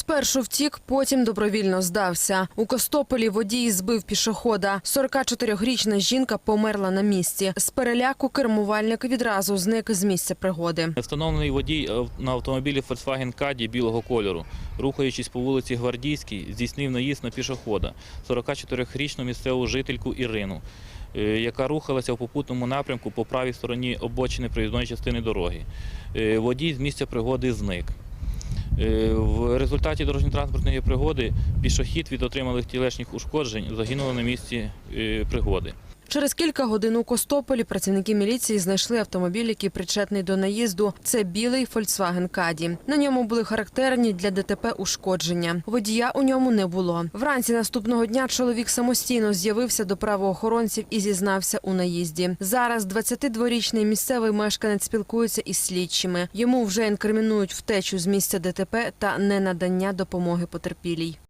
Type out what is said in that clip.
Спершу втік, потім добровільно здався. У Костополі водій збив пішохода. 44-річна жінка померла на місці. З переляку кермувальник відразу зник з місця пригоди. Встановлений водій на автомобілі Volkswagen Caddy білого кольору, рухаючись по вулиці Гвардійській, здійснив наїзд на пішохода, 44-річну місцеву жительку Ірину, е, яка рухалася в попутному напрямку по правій стороні обочини проїзної частини дороги. Е, Водій з місця пригоди зник. Е, В результаті дорожньо-транспортної пригоди пішохід від отриманих тілешніх ушкоджень загинув на місці е, пригоди. Через кілька годин у Костополі працівники міліції знайшли автомобіль, який причетний до наїзду. Це білий Volkswagen Caddy. На ньому були характерні для ДТП ушкодження. Водія у ньому не було. Вранці наступного дня чоловік самостійно з'явився до правоохоронців і зізнався у наїзді. Зараз 22-річний місцевий мешканець спілкується із слідчими. Йому вже інкримінують втечу з місця ДТП та ненадання допомоги потерпілій.